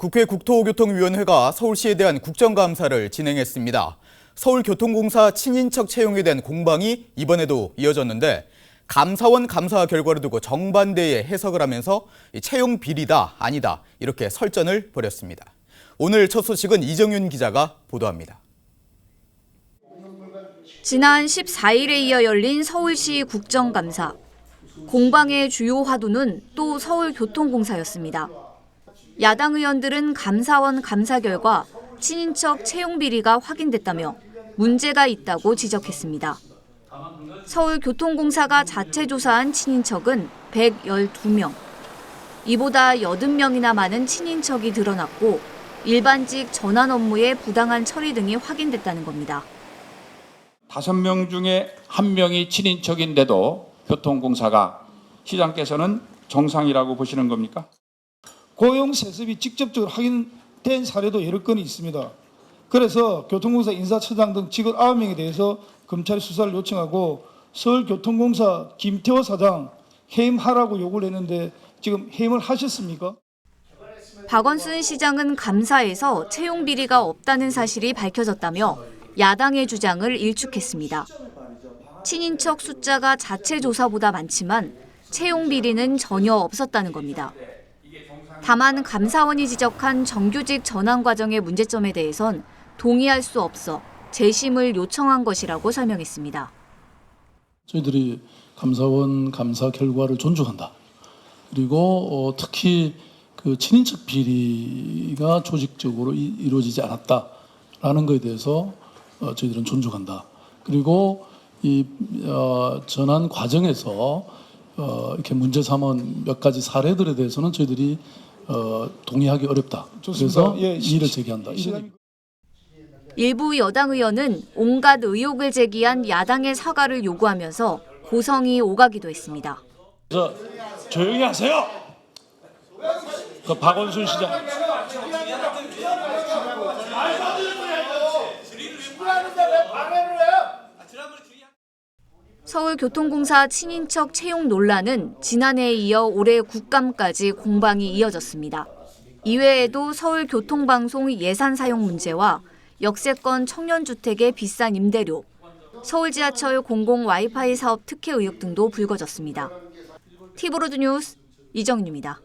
국회 국토교통위원회가 서울시에 대한 국정감사를 진행했습니다. 서울교통공사 친인척 채용에 대한 공방이 이번에도 이어졌는데 감사원 감사 결과를 두고 정반대의 해석을 하면서 이 채용 비리다 아니다 이렇게 설전을 벌였습니다. 오늘 첫 소식은 이정윤 기자가 보도합니다. 지난 14일에 이어 열린 서울시 국정감사. 공방의 주요 화두는 또 서울교통공사였습니다. 야당 의원들은 감사원 감사 결과 친인척 채용 비리가 확인됐다며 문제가 있다고 지적했습니다. 서울교통공사가 자체 조사한 친인척은 112명. 이보다 80명이나 많은 친인척이 드러났고 일반직 전환 업무의 부당한 처리 등이 확인됐다는 겁니다. 다섯 명 중에 한 명이 친인척인데도 교통공사가 시장께서는 정상이라고 보시는 겁니까? 고용 세습이 직접적으로 확인된 사례도 여러 건이 있습니다. 그래서 교통공사 인사처장 등 직원 9명에 대해서 검찰이 수사를 요청하고 서울교통공사 김태호 사장 해임하라고 요구를 했는데 지금 해임을 하셨습니까? 박원순 시장은 감사에서 채용 비리가 없다는 사실이 밝혀졌다며 야당의 주장을 일축했습니다. 친인척 숫자가 자체 조사보다 많지만 채용 비리는 전혀 없었다는 겁니다. 다만 감사원이 지적한 정규직 전환 과정의 문제점에 대해선 동의할 수 없어 재심을 요청한 것이라고 설명했습니다. 저희들이 감사원 감사 결과를 존중한다. 그리고 어, 특히 그 친인척 비리가 조직적으로 이, 이루어지지 않았다라는 것에 대해서 어, 저희들은 존중한다. 그리고 이 어, 전환 과정에서 어, 이렇게 문제 삼은 몇 가지 사례들에 대해서는 저희들이 어, 동의하기 어렵다. 좋습니다. 그래서 예, 이의를 시- 제기한다. 일부 여당 의원은 온갖 의혹을 제기한 야당의 사과를 요구하면서 고성이 오가기도 했습니다. 그래서 조용히 하세요. 그 박원순 시장 서울교통공사 친인척 채용 논란은 지난해에 이어 올해 국감까지 공방이 이어졌습니다. 이외에도 서울교통방송 예산 사용 문제와 역세권 청년주택의 비싼 임대료, 서울지하철 공공 와이파이 사업 특혜 의혹 등도 불거졌습니다. 티브로드 뉴스 이정윤입니다.